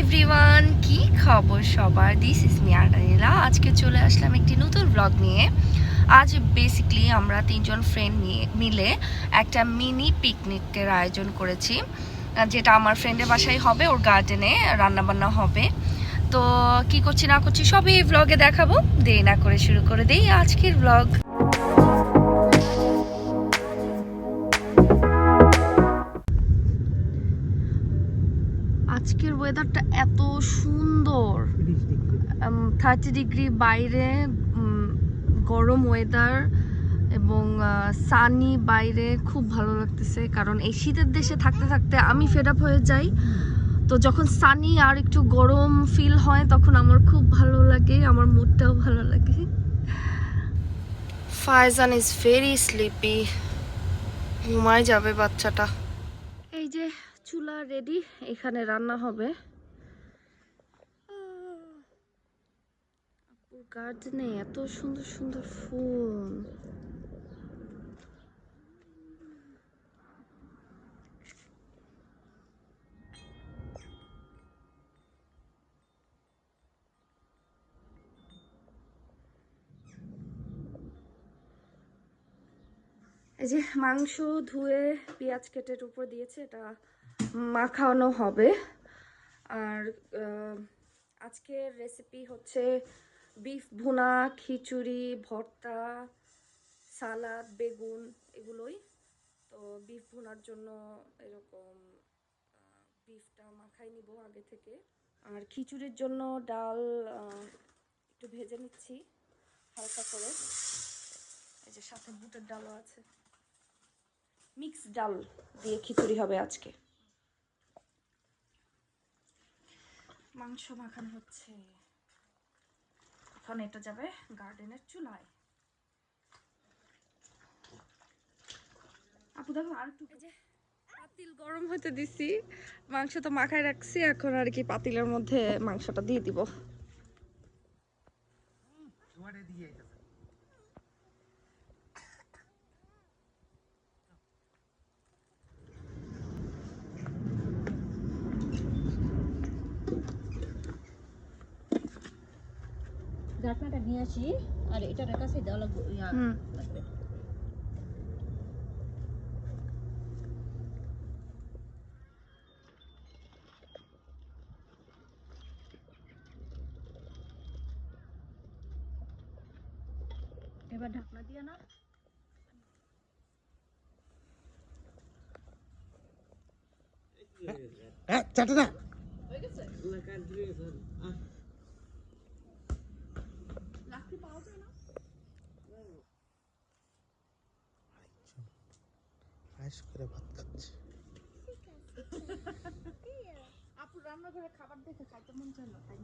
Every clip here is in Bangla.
এভরিওয়ান কি খবর সবার? দিস ইস মি আজকে চলে আসলাম একটি নতুন ব্লগ নিয়ে। আজ বেসিকলি আমরা তিনজন ফ্রেন্ড নিয়ে, মিলে একটা মিনি পিকনিকের আয়োজন করেছি, যেটা আমার ফ্রেন্ডের বাসায় হবে, ওর গার্ডেনে রান্নাবান্না হবে। তো কি করছি না করছি সবই ব্লগে দেখাবো। দেরি না করে শুরু করে দেই আজকের ব্লগ আজকের ওয়েদারটা এত সুন্দর। Thirty degree. বাইরে গরম ওয়েদার এবং সানি বাইরে খুব ভালো লাগতেছে। কারণ এই শীতের দেশে থাকতে থাকতে আমি ফেড আপ হয়ে যাই। তো যখন সানি আর একটু গরম ফিল হয় তখন আমার খুব ভালো লাগে আমার মুডটাও ভালো লাগে। ফায়জান ইজ ভেরি স্লিপি ঘুমায় যাবে বাচ্চাটা। এই যে চুলা রেডি এখানে রান্না হবে। গার্ডেনে এত সুন্দর সুন্দর ফুল। এই যে মাংস ধুয়ে পেঁয়াজ কেটের উপর দিয়েছে, এটা মাখানো হবে। আর আজকের রেসিপি হচ্ছে বিফ ভুনা, খিচুড়ি, ভর্তা, সালাদ, বেগুন এগুলোই। তো বিফ ভুনার জন্য এরকম বিফটা মাখাই নিব আগে থেকে। আর খিচুড়ির জন্য ডাল একটু ভেজে নিচ্ছি হালকা করে। এই যে সাথে বুটের ডালও আছে। মিক্স ডাল দিয়ে খিচুড়ি হবে আজকে। মাংস মাখানো হচ্ছে। এখন এটা যাবে গার্ডেনের চুলায়। আপু, দেখো আর একটু যে, পাতিল গরম হতে দিছি। মাংস তো মাখায় রাখছি, এখন আর কি পাতিলের মধ্যে মাংসটা দিয়ে দিব। ঢাকনাটা নিয়ে আসি আর এটার কাছে দেওয়া লাগবে ইয়া হুম লাগবে এবার ঢাকনা দিয়ে না হ্যাঁ চাটা না আয়েশ করে ভাত খাচ্ছে। আপু রান্নাঘরে খাবার দেখে খাইতে মন চায় না তাই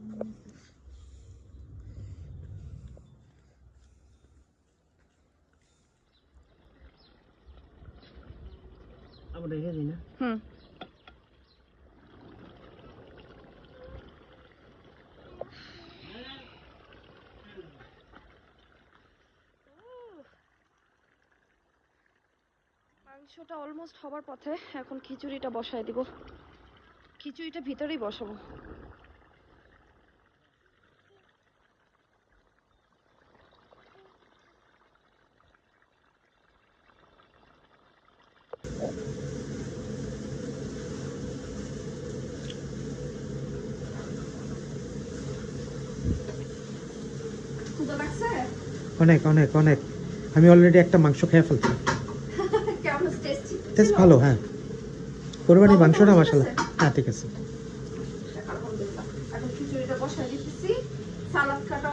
আমরা রেখে দিই না? হুম। মাংসটা অলমোস্ট হবার পথে এখন খিচুড়িটা বসায় দিব। খিচুড়িটা ভিতরেই বসাবো। অনেক অনেক অনেক। আমি অলরেডি একটা মাংস খেয়ে ফেলছি। টেস্টি ভালো হ্যাঁ। কোরবানি মাংস না মশলা হ্যাঁ ঠিক আছে।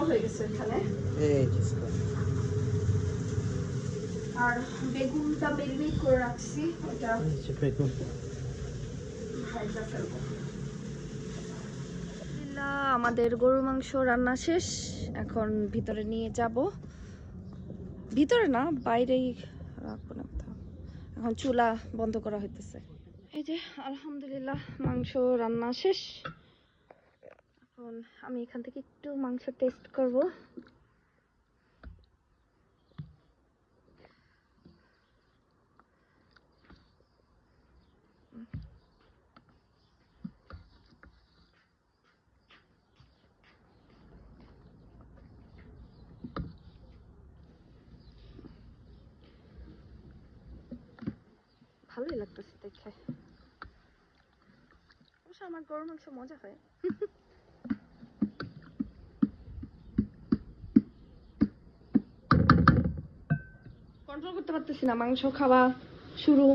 হয়ে আর বেগুনটা মেরিনেট করে রাখছি। ওটা বেগুন। আমাদের গরুর মাংস রান্না শেষ। এখন ভিতরে নিয়ে যাব। ভিতরে না বাইরেই রাখব না। এখন চুলা বন্ধ করা হইতেছে। এই যে, আলহামদুলিল্লাহ, মাংস রান্না শেষ। এখন আমি এখান থেকে একটু মাংস টেস্ট করব। ভালোই লাগতেছে দেখে। অবশ্য আমার গরুর মাংস মজা হয়। কন্ট্রোল করতে পারতেছি না মাংস খাওয়া শুরু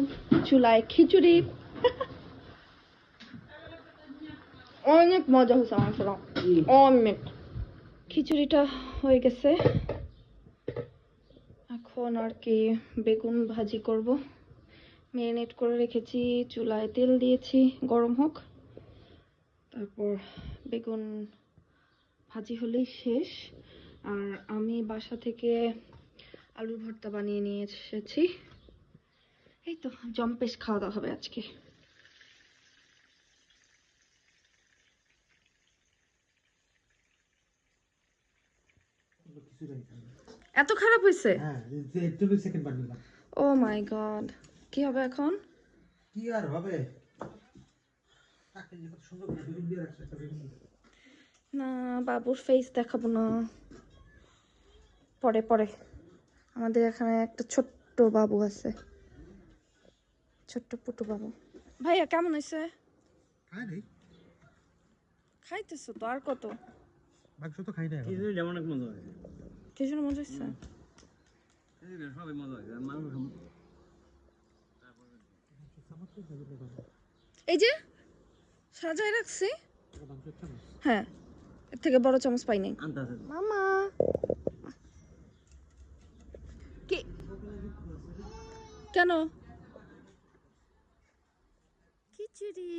চুলায় খিচুড়ি। অনেক মজা হয়েছে মাংসটা অনেক। খিচুড়িটা হয়ে গেছে। এখন আর কি বেগুন ভাজি করব। ম্যারিনেট করে রেখেছি চুলায় তেল দিয়েছি গরম হোক। তারপর বেগুন ভাজি হলেই শেষ। আর আমি বাসা থেকে আলুর ভর্তা বানিয়ে নিয়ে এসেছি। এই তো জম্পেশ খাওয়া দাওয়া হবে আজকে। এত খারাপ হয়েছে? হ্যাঁ ও মাই গড কি হবে এখন? কি আর হবে। না বাবুর ফেস দেখাবো না। পরে পরে। আমাদের এখানে একটা ছোট্ট বাবু আছে। ছোট্ট পুটু বাবু। ভাইয়া কেমন হয়েছে? খাইতেছো তো আর কত? মাংস তো খাই নাই এখন। অনেক মজা হয় কিছু মজা হয় মাংস খাম- এই যে সাজায় রাখছি। হ্যাঁ এর থেকে বড় চামচ পাই নাই। মামা। কি? কেন? খিচুড়ি।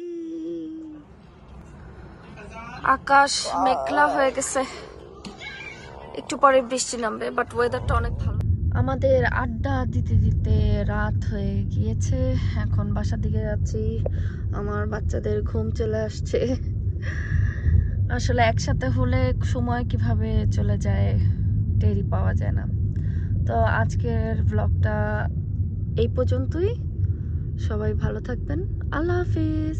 আকাশ মেঘলা হয়ে গেছে। একটু পরে বৃষ্টি নামবে বাট ওয়েদারটা অনেক ভালো। আমাদের আড্ডা দিতে দিতে রাত হয়ে গিয়েছে। এখন বাসার দিকে যাচ্ছি। আমার বাচ্চাদের ঘুম চলে আসছে। আসলে একসাথে হলে সময় কীভাবে চলে যায় টেরি পাওয়া যায় না। তো আজকের ব্লগটা এই পর্যন্তই। সবাই ভালো থাকবেন। আল্লাহ হাফিজ।